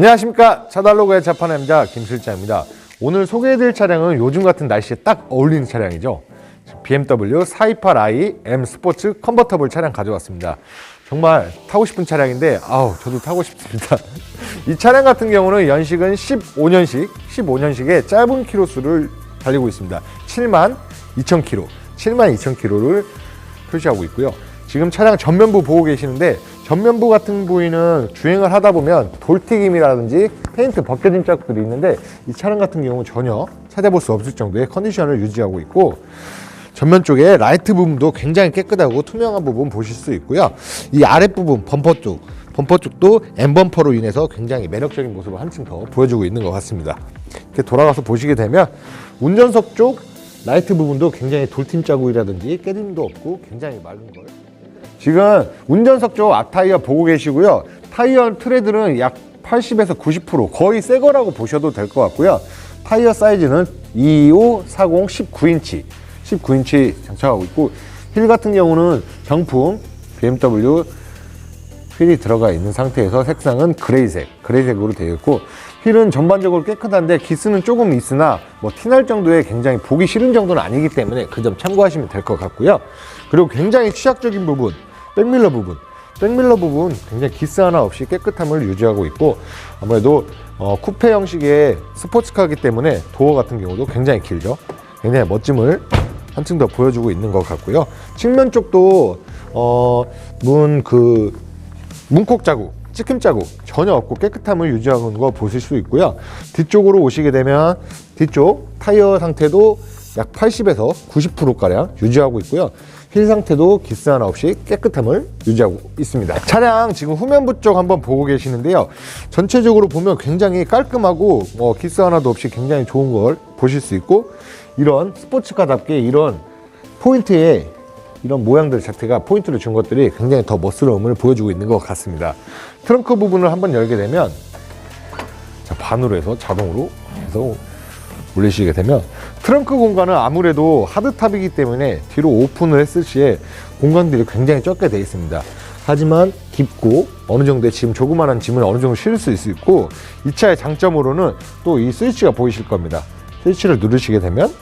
안녕하십니까. 차달로그의 자판남자 김실장입니다. 오늘 소개해드릴 차량은 요즘 같은 날씨에 딱 어울리는 차량이죠. BMW 428i M 스포츠 컨버터블 차량 가져왔습니다. 정말 타고 싶은 차량인데 아우 저도 타고 싶습니다. 이 차량 같은 경우는 연식은 15년식 15년식의 짧은 키로수를 달리고 있습니다. 7만 2천 킬로 7만 2천 킬로를 표시하고 있고요. 지금 차량 전면부 보고 계시는데 전면부 같은 부위는 주행을 하다 보면 돌튀김이라든지 페인트 벗겨진 자국들이 있는데 이 차량 같은 경우는 전혀 찾아볼 수 없을 정도의 컨디션을 유지하고 있고 전면 쪽에 라이트 부분도 굉장히 깨끗하고 투명한 부분 보실 수 있고요. 이 아랫부분 범퍼 쪽 범퍼 쪽도 M 범퍼로 인해서 굉장히 매력적인 모습을 한층 더 보여주고 있는 것 같습니다. 이렇게 돌아가서 보시게 되면 운전석 쪽 라이트 부분도 굉장히 돌팀 자국이라든지 깨짐도 없고 굉장히 맑은 걸. 지금 운전석 쪽 앞타이어 보고 계시고요. 타이어 트레드는 약 80에서 90% 거의 새 거라고 보셔도 될 것 같고요. 타이어 사이즈는 25, 40, 19인치, 19인치 장착하고 있고 힐 같은 경우는 정품 BMW 휠이 들어가 있는 상태에서 색상은 그레이색, 그레이색으로 되어 있고 휠은 전반적으로 깨끗한데 기스는 조금 있으나 뭐 티날 정도의 굉장히 보기 싫은 정도는 아니기 때문에 그 점 참고하시면 될 것 같고요. 그리고 굉장히 취약적인 부분, 백밀러 부분, 백밀러 부분 굉장히 기스 하나 없이 깨끗함을 유지하고 있고 아무래도 어, 쿠페 형식의 스포츠카이기 때문에 도어 같은 경우도 굉장히 길죠. 굉장히 멋짐을 한층 더 보여주고 있는 것 같고요. 측면 쪽도 어, 문 그 문콕 자국, 찌낌 자국 전혀 없고 깨끗함을 유지하고 있는 거 보실 수 있고요. 뒤쪽으로 오시게 되면 뒤쪽 타이어 상태도 약 80에서 90%가량 유지하고 있고요. 휠 상태도 기스 하나 없이 깨끗함을 유지하고 있습니다. 차량 지금 후면부 쪽 한번 보고 계시는데요. 전체적으로 보면 굉장히 깔끔하고 어, 기스 하나도 없이 굉장히 좋은 걸 보실 수 있고 이런 스포츠카답게 이런 포인트에 이런 모양들 자체가 포인트를 준 것들이 굉장히 더 멋스러움을 보여주고 있는 것 같습니다. 트렁크 부분을 한번 열게 되면 자, 반으로 해서 자동으로 해서 올리시게 되면 트렁크 공간은 아무래도 하드탑이기 때문에 뒤로 오픈을 했을 시에 공간들이 굉장히 적게 되어 있습니다. 하지만 깊고 어느 정도의 짐 조그만한 짐을 어느 정도 실을 수 있고 이 차의 장점으로는 또 이 스위치가 보이실 겁니다. 스위치를 누르시게 되면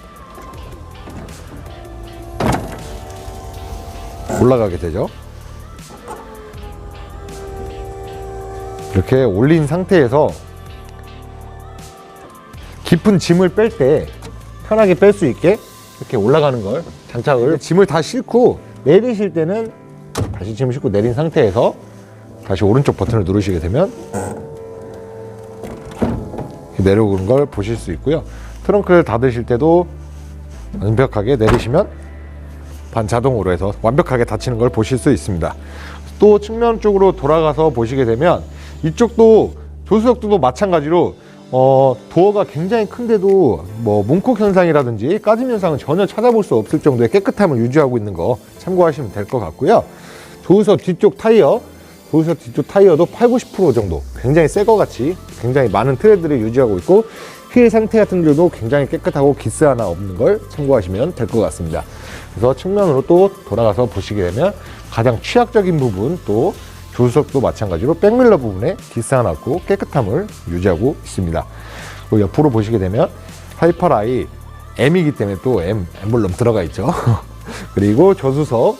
올라가게 되죠. 이렇게 올린 상태에서 깊은 짐을 뺄 때 편하게 뺄 수 있게 이렇게 올라가는 걸 장착을 짐을 다 싣고 내리실 때는 다시 짐을 싣고 내린 상태에서 다시 오른쪽 버튼을 누르시게 되면 내려오는 걸 보실 수 있고요. 트렁크를 닫으실 때도 완벽하게 내리시면 반자동으로 해서 완벽하게 닫히는 걸 보실 수 있습니다. 또 측면 쪽으로 돌아가서 보시게 되면 이쪽도 조수석도 마찬가지로 어, 도어가 굉장히 큰데도 뭐 문콕 현상이라든지 까짐 현상은 전혀 찾아볼 수 없을 정도의 깨끗함을 유지하고 있는 거 참고하시면 될 것 같고요. 조수석 뒤쪽 타이어, 조수석 뒤쪽 타이어도 8, 90% 정도 굉장히 새 거 같이 굉장히 많은 트레드를 유지하고 있고 휠 상태 같은 경우도 굉장히 깨끗하고 기스 하나 없는 걸 참고하시면 될 것 같습니다. 그래서 측면으로 또 돌아가서 보시게 되면 가장 취약적인 부분 또 조수석도 마찬가지로 백밀러 부분에 없고 깨끗함을 유지하고 있습니다. 그리고 옆으로 보시게 되면 하이퍼라이 M이기 때문에 또 M 엠블럼 들어가 있죠. 그리고 조수석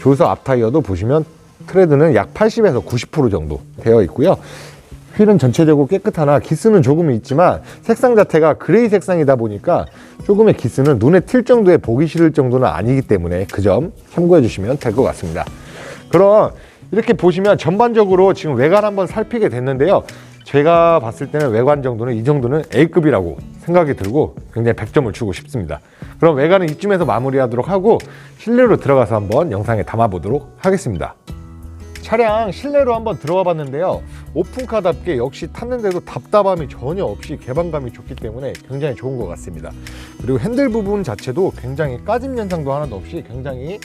조수석 앞 타이어도 보시면 트레드는 약 80에서 90% 정도 되어 있고요. 휠은 전체적으로 깨끗하나 기스는 조금 있지만 색상 자체가 그레이 색상이다 보니까 조금의 기스는 눈에 튈 정도의 보기 싫을 정도는 아니기 때문에 그 점 참고해 주시면 될 것 같습니다. 그럼 이렇게 보시면 전반적으로 지금 외관 한번 살피게 됐는데요. 제가 봤을 때는 외관 정도는 이 정도는 A급이라고 생각이 들고 굉장히 100점을 주고 싶습니다. 그럼 외관은 이쯤에서 마무리하도록 하고 실내로 들어가서 한번 영상에 담아보도록 하겠습니다. 차량 실내로 한번 들어가 봤는데요. 오픈카답게 역시 탔는데도 답답함이 전혀 없이 개방감이 좋기 때문에 굉장히 좋은 것 같습니다. 그리고 핸들 부분 자체도 굉장히 까짐 현상도 하나도 없이 굉장히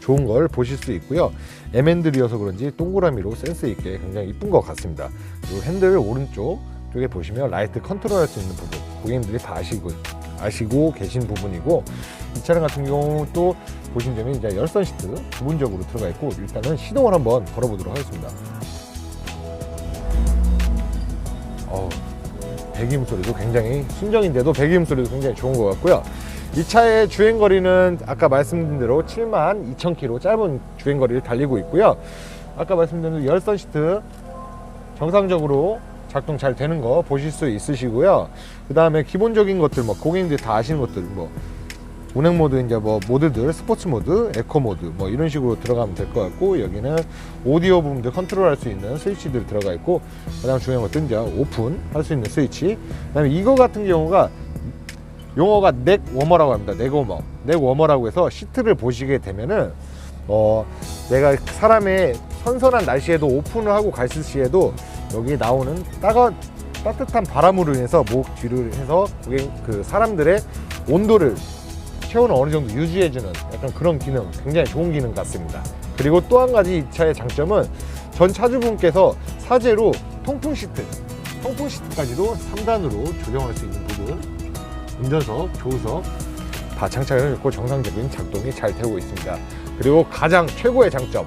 좋은 걸 보실 수 있고요. M핸들이어서 그런지 동그라미로 센스 있게 굉장히 이쁜 것 같습니다. 그리고 핸들 오른쪽 쪽에 보시면 라이트 컨트롤 할 수 있는 부분 고객님들이 다 아시고 아시고 계신 부분이고 이 차량 같은 경우 또 보신 점이 이제 열선 시트 부분적으로 들어가 있고 일단은 시동을 한번 걸어보도록 하겠습니다. 배기음 소리도 굉장히 순정인데도 배기음 소리도 굉장히 좋은 것 같고요. 이 차의 주행 거리는 아까 말씀드린 대로 7만 2천 킬로 짧은 주행 거리를 달리고 있고요. 아까 말씀드린 대로 열선 시트 정상적으로 작동 잘 되는 거 보실 수 있으시고요. 그 다음에 기본적인 것들 뭐 고객님들이 다 아시는 것들 뭐 운행 모드 이제 뭐 모드들 스포츠 모드, 에코 모드 뭐 이런 식으로 들어가면 될 것 같고 여기는 오디오 부분들 컨트롤할 수 있는 스위치들 들어가 있고 그다음 중요한 것들 이제 오픈 할 수 있는 스위치. 그다음에 이거 같은 경우가 용어가 넥 워머라고 합니다. 넥 워머. 넥 워머라고 해서 시트를 보시게 되면은 어 내가 사람의 선선한 날씨에도 오픈을 하고 갔을 시에도 여기 나오는 따가 따뜻한 바람으로 인해서 목 뒤를 해서 고객 그 사람들의 온도를 체온을 어느 정도 유지해주는 약간 그런 기능 굉장히 좋은 기능 같습니다. 그리고 또 한 가지 이 차의 장점은 전 차주분께서 사제로 통풍 시트, 통풍 시트까지도 3단으로 조정할 수 있는 부분, 운전석, 조수석 다 장착을 했고 정상적인 작동이 잘 되고 있습니다. 그리고 가장 최고의 장점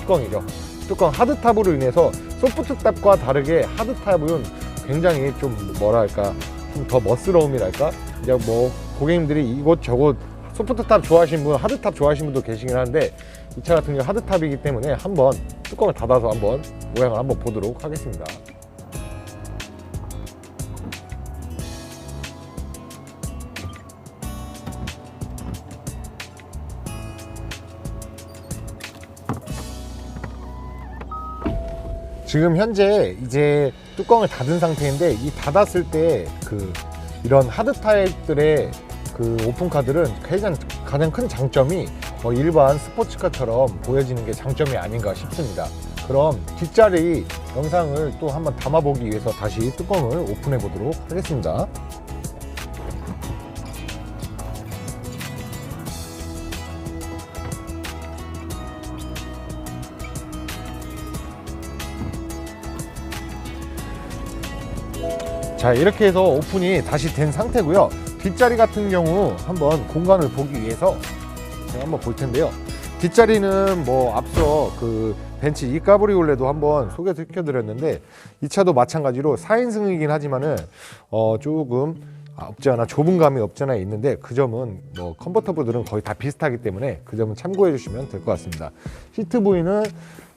뚜껑이죠. 뚜껑 하드탑으로 인해서 소프트탑과 다르게 하드탑은 굉장히 좀 뭐랄까 좀 더 멋스러움이랄까 이제 뭐 고객님들이 이곳 저곳 소프트탑 좋아하시는 분, 하드탑 좋아하시는 분도 계시긴 한데 이 차 같은 경우 하드탑이기 때문에 한번 뚜껑을 닫아서 한번 모양을 한번 보도록 하겠습니다. 지금 현재 이제 뚜껑을 닫은 상태인데 이 닫았을 때 그 이런 하드 타입들의 그 오픈 카들은 가장, 가장 큰 장점이 어, 일반 스포츠카처럼 보여지는 게 장점이 아닌가 싶습니다. 그럼 뒷자리 영상을 또 한번 담아보기 위해서 다시 뚜껑을 오픈해 보도록 하겠습니다. 자 이렇게 해서 오픈이 다시 된 상태고요. 뒷자리 같은 경우 한번 공간을 보기 위해서 제가 한번 볼 텐데요. 뒷자리는 뭐 앞서 그 벤츠 이 까브리올레도 한번 소개시켜 드렸는데 이 차도 마찬가지로 4인승이긴 하지만은 어 조금 아, 없지 않아 좁은 감이 없지 않아 있는데 그 점은 뭐 컨버터블들은 거의 다 비슷하기 때문에 그 점은 참고해 주시면 될 것 같습니다 시트 부위는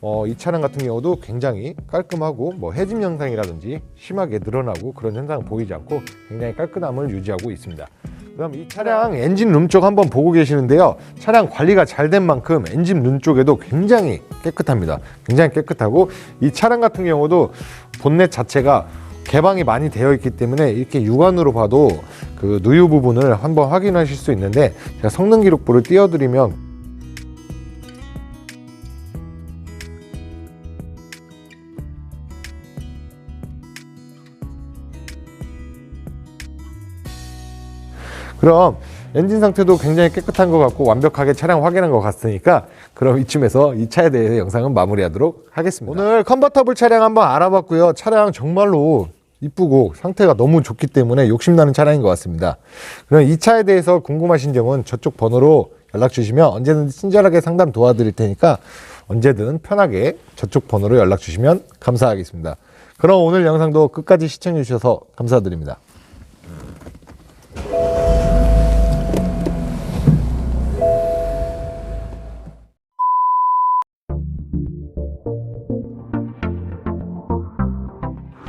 어, 이 차량 같은 경우도 굉장히 깔끔하고 뭐 해짐 현상이라든지 심하게 늘어나고 그런 현상은 보이지 않고 굉장히 깔끔함을 유지하고 있습니다. 그럼 이 차량 엔진 룸 쪽 한번 보고 계시는데요. 차량 관리가 잘 된 만큼 엔진 룸 쪽에도 굉장히 깨끗합니다. 굉장히 깨끗하고 이 차량 같은 경우도 본넷 자체가 개방이 많이 되어 있기 때문에 이렇게 육안으로 봐도 그 누유 부분을 한번 확인하실 수 있는데 제가 성능 기록부를 띄워드리면 그럼 엔진 상태도 굉장히 깨끗한 것 같고 완벽하게 차량 확인한 것 같으니까 그럼 이쯤에서 이 차에 대해서 영상은 마무리하도록 하겠습니다. 오늘 컨버터블 차량 한번 알아봤고요. 차량 정말로 이쁘고 상태가 너무 좋기 때문에 욕심나는 차량인 것 같습니다. 그럼 이 차에 대해서 궁금하신 점은 저쪽 번호로 연락 주시면 언제든지 친절하게 상담 도와드릴 테니까 언제든 편하게 저쪽 번호로 연락 주시면 감사하겠습니다. 그럼 오늘 영상도 끝까지 시청해 주셔서 감사드립니다.